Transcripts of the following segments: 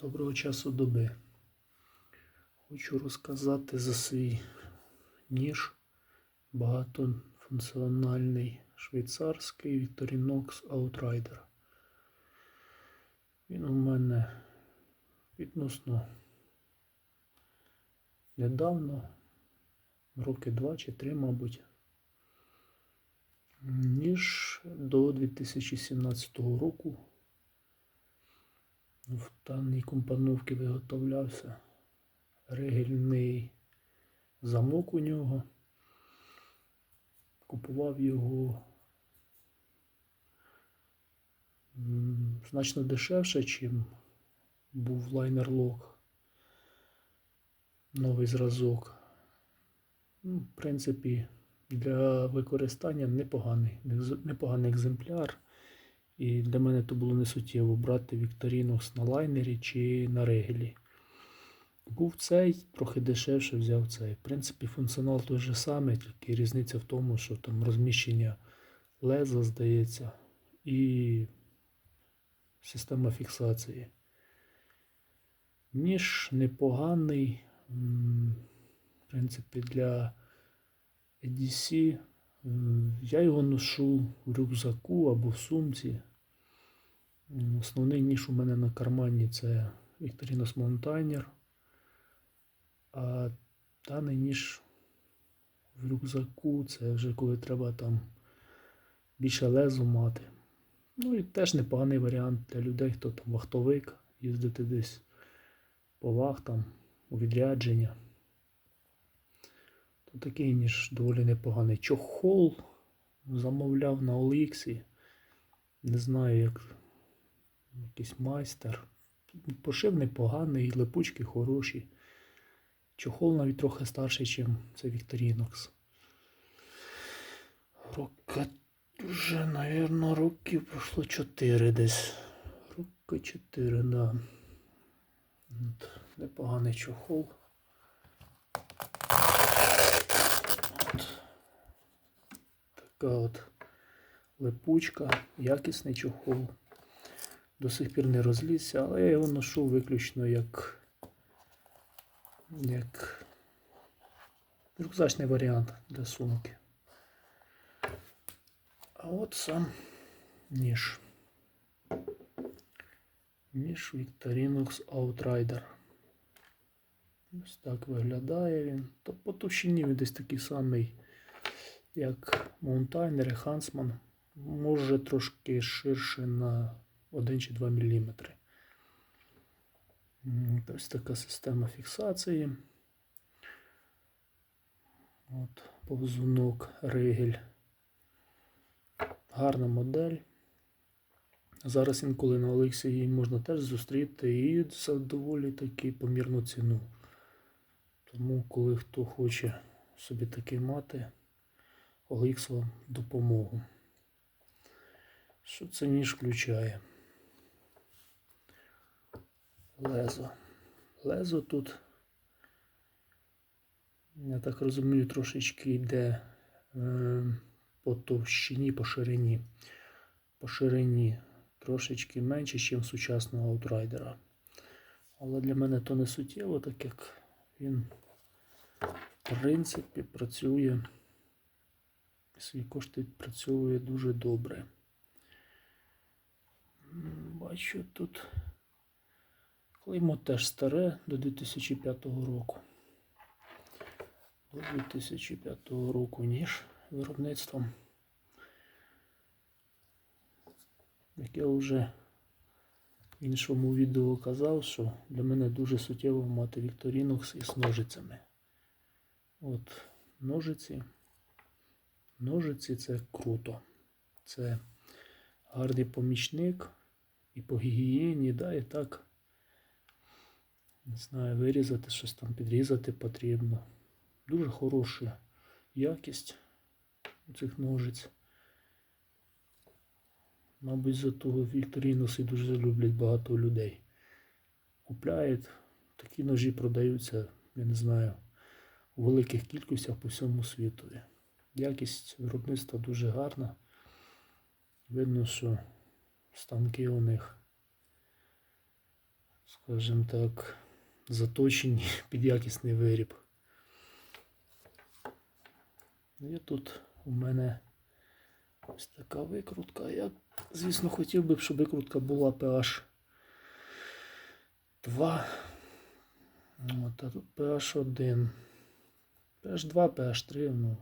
Доброго часу доби. Хочу розказати за свій ніж багатофункціональний швейцарський Victorinox Outrider. Він у мене відносно недавно, роки два чи три, мабуть. Ніж до 2017 року в даній компоновці виготовлявся ригельний замок у нього. Купував його значно дешевше, чим був лайнер лок. Новий зразок. Ну, в принципі, для використання непоганий, непоганий екземпляр. І для мене то було не суттєво брати Victorinox на лайнері чи на регелі. Був цей, трохи дешевше взяв цей. В принципі, функціонал той же самий, тільки різниця в тому, що там розміщення леза, здається, і система фіксації. Ніж непоганий, в принципі, для EDC. Я його ношу в рюкзаку або в сумці. Основний ніж у мене на кармані це Victorinos Mountainer. А даний ніж в рюкзаку це вже коли треба там більше лезу мати. Ну і теж непоганий варіант для людей, хто там вахтовик, їздити десь по вахтам у відрядження. То такий ніж доволі непоганий. Чохол замовляв на Оліксі. Не знаю, як якийсь майстер. Пошив непоганий, липучки хороші. Чохол навіть трохи старший, ніж це Victorinox. Роки вже, мабуть, років пройшло 4 десь. Роки 4, да. От, непоганий чохол. От. Така от липучка, якісний чохол. До сих пір не розлізся, але я його ношу виключно як, як рюкзачний варіант для сумки. А от сам ніж. Ніж Victorinox Outrider. Ось так виглядає він. То по товщині він десь такий самий, як Mountainer і Huntsman. Може трошки ширше на 1 чи 2 мм. Ось така система фіксації. От, повзунок, ригель. Гарна модель. Зараз інколи на Олексі її можна теж зустріти і за доволі таки помірну ціну. Тому, коли хто хоче собі такий мати, Олікс вам допомогу. Що це ніж включає? Лезо. Лезо тут, я так розумію, трошечки йде е, по товщині, по ширині. По ширині трошечки менше, ніж сучасного аутрайдера. Але для мене то не суттєво, так як він, в принципі, працює, свої кошти працює дуже добре. Бачу тут клеймо теж старе до 2005 року. До 2005 року ніж виробництвом. Як я вже в іншому відео казав, що для мене дуже суттєво мати Victorinox із ножицями. От ножиці. Ножиці це круто. Це гарний помічник і по гігієні, да, і так. Не знаю, вирізати щось там, підрізати потрібно. Дуже хороша якість цих ножиць. Мабуть, за того Вікторінуси дуже люблять багато людей. Купляють, такі ножі продаються, я не знаю, у великих кількостях по всьому світу. Якість виробництва дуже гарна. Видно, що станки у них скажімо так, заточені під якісний виріб. І тут у мене ось така викрутка. Я, звісно, хотів би, щоб викрутка була PH 2. От, а тут PH 1. PH 2, PH 3, ну,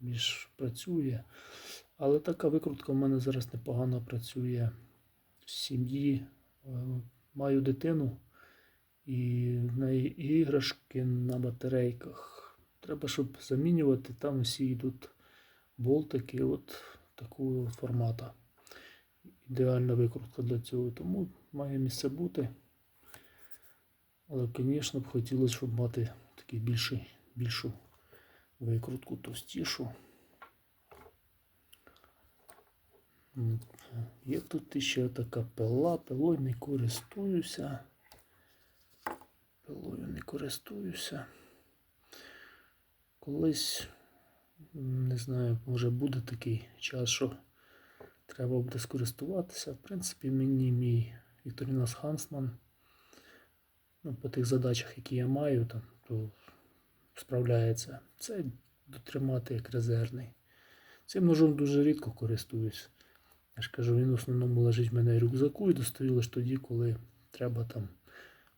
більш працює. Але така викрутка в мене зараз непогано працює в сім'ї. Е, Маю дитину і в неї іграшки на батарейках. Треба, щоб замінювати, там всі йдуть болтики от такого формата. Ідеальна викрутка для цього, тому має місце бути. Але, звісно, б хотілося, щоб мати такий більший, більшу викрутку, товстішу. Є тут ще така пила, пилою не користуюся. Пилою не користуюся. Колись, не знаю, може буде такий час, що треба буде скористуватися. В принципі, мені мій Вікторінас Хансман ну, по тих задачах, які я маю, там, то справляється. Це дотримати як резервний. Цим ножом дуже рідко користуюсь. Я ж кажу, він в основному лежить в мене в рюкзаку і достаю лише тоді, коли треба там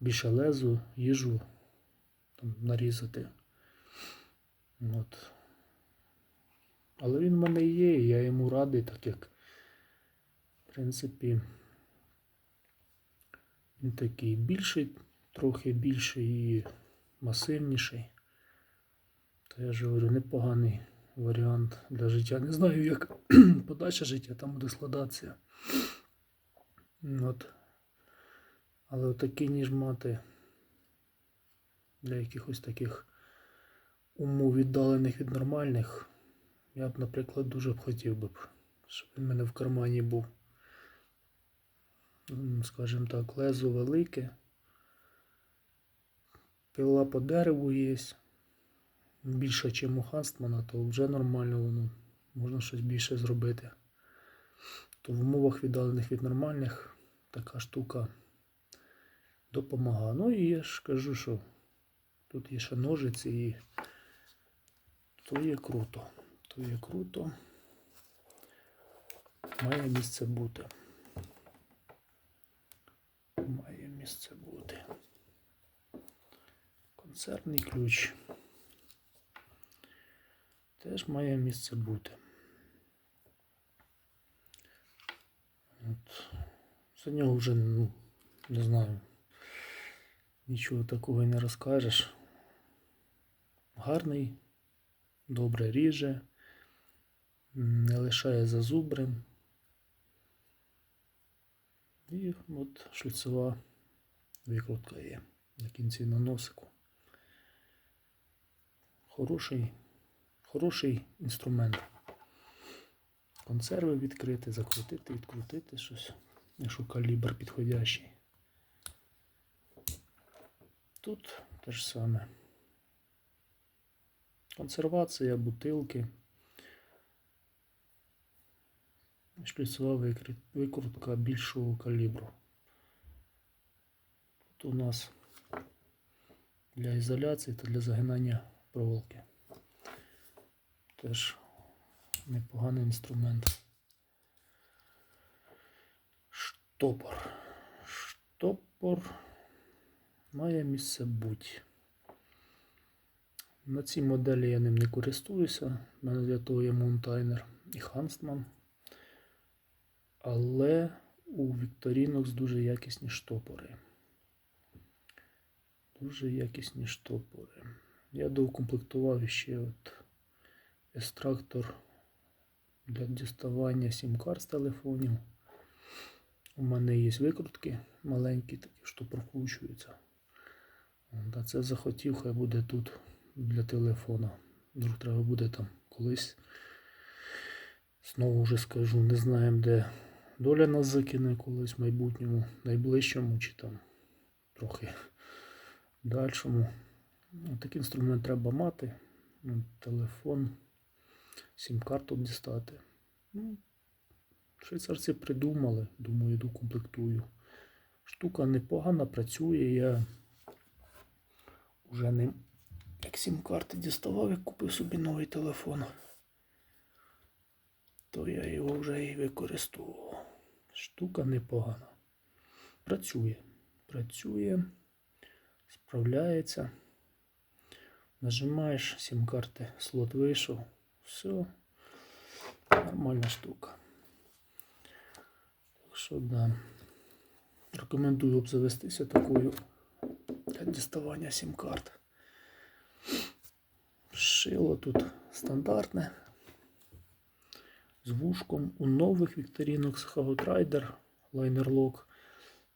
більше лезу, їжу там, нарізати. От. Але він в мене є, і я йому радий, так як, в принципі, він такий більший, трохи більший і масивніший. То я ж говорю, непоганий варіант для життя. Не знаю, як подальше життя там буде складатися. От. Але отакий ніж мати для якихось таких умов віддалених від нормальних, я б, наприклад, дуже б хотів би, щоб він в мене в кармані був. Скажімо так, лезо велике. Пила по дереву є. Більше, ніж у Ханстмана, то вже нормально воно. Можна щось більше зробити. То в умовах віддалених від нормальних така штука допомагає. Ну і я ж кажу, що тут є ще ножиці і то є круто. То є круто. Має місце бути. Має місце бути. Концертний ключ. Теж має місце бути. От. За нього вже, ну, не знаю, нічого такого й не розкажеш. Гарний, добре ріже, не лишає зазубрин. І от шліцева викрутка є на кінці на носику. Хороший, хороший інструмент. Консерви відкрити, закрутити, відкрутити щось, якщо калібр підходящий. Тут те ж саме. Консервація, бутилки. Шліцова викрутка більшого калібру. Тут у нас для ізоляції та для загинання проволоки. Теж непоганий інструмент. Штопор. Штопор має місце бути. На цій моделі я ним не користуюся. У мене для того є Mountainer і Huntsman. Але у Victorinox дуже якісні штопори. Дуже якісні штопори. Я доукомплектував ще от екстрактор для діставання сім-карт з телефонів. У мене є викрутки маленькі, такі, що прокручуються. От, А це захотів, хай буде тут для телефона. Вдруг треба буде там колись. Знову вже скажу, не знаємо, де доля нас закине колись в майбутньому, найближчому чи там трохи дальшому. Ну, Такий інструмент треба мати. Ну, Телефон, сім-карту дістати. Ну, швейцарці придумали, думаю, йду комплектую. Штука непогана, працює. Я вже ним як сім-карти діставав, як купив собі новий телефон. То я його вже і використовував. Штука непогана. Працює. Працює, справляється. Нажимаєш сім-карти, слот вийшов. Все. Нормальна штука. Так що да. Рекомендую обзавестися такою діставання сім-карт. Шило тут стандартне. З вушком. У нових вікторінок з Liner Lock.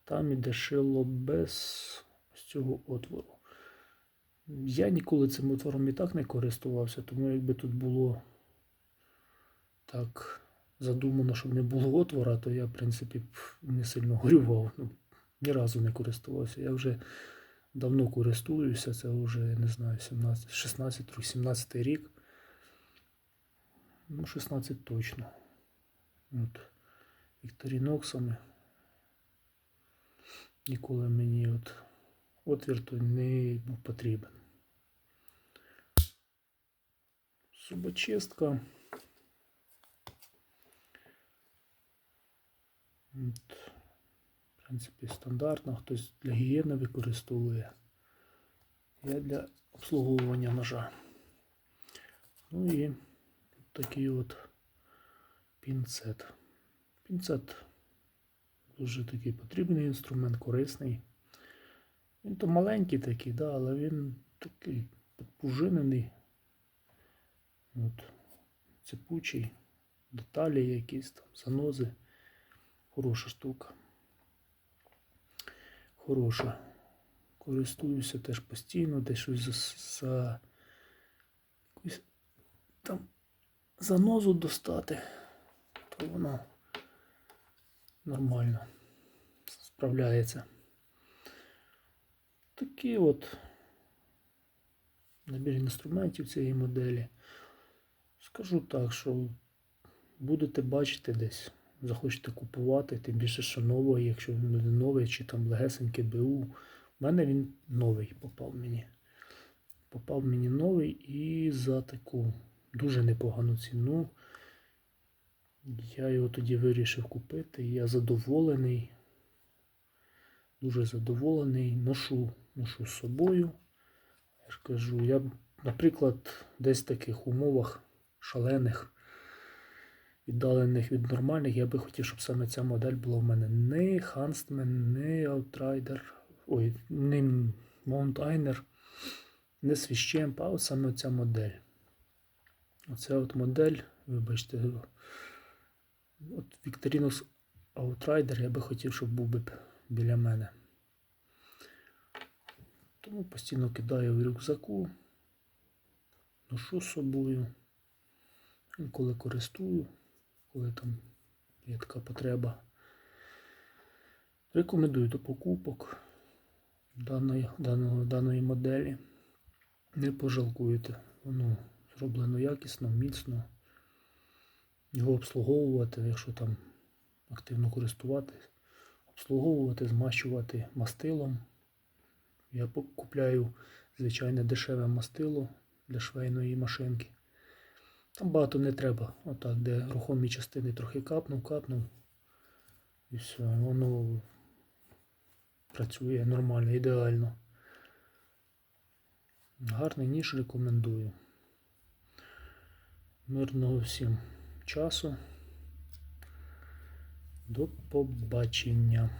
Там іде шило без цього отвору. Я ніколи цим отвором і так не користувався, тому якби тут було так задумано, щоб не було отвора, то я, в принципі, не сильно горював. Ну, ні разу не користувався. Я вже давно користуюся, це вже, не знаю, 17, 16, 17 рік. Ну, 16 точно. От. Вікторіноксами. Ніколи мені от отвір то не був потрібен. Зубочистка. От. В принципі, стандартно. Хтось для гігієни використовує. Я для обслуговування ножа. Ну і такий от пінцет. Пінцет дуже такий потрібний інструмент, корисний. Він то маленький такий, да, але він такий підпужинений. От, цепучий, деталі якісь там, занози. Хороша штука. Хороша. Користуюся теж постійно, десь щось за, за якусь там занозу достати, то воно нормально справляється. Такий от набір інструментів цієї моделі. Скажу так, що будете бачити десь, захочете купувати, тим більше, що новий, якщо він буде новий, чи там легесенький БУ. У мене він новий попав мені. Попав мені новий і за таку дуже непогану ціну. Я його тоді вирішив купити. Я задоволений. Дуже задоволений. Ношу, ношу з собою. Я ж кажу, я, наприклад, десь в таких умовах шалених, віддалених від нормальних, я би хотів, щоб саме ця модель була в мене не Huntsman, не Outrider, ой, не Mount Ainer, не Switch а саме ця модель. Оця от модель, вибачте, от Victorinox Outrider я би хотів, щоб був би біля мене. Тому постійно кидаю в рюкзаку, ношу з собою, інколи користую, коли там є така потреба. Рекомендую до покупок даної, даного, даної моделі. Не пожалкуєте. Воно зроблено якісно, міцно. Його обслуговувати, якщо там активно користуватись, обслуговувати, змащувати мастилом. Я купляю звичайне дешеве мастило для швейної машинки. Там багато не треба. Отак, де рухомі частини трохи капнув, капнув. І все, воно працює нормально, ідеально. Гарний ніж рекомендую. Мирного всім часу. До побачення.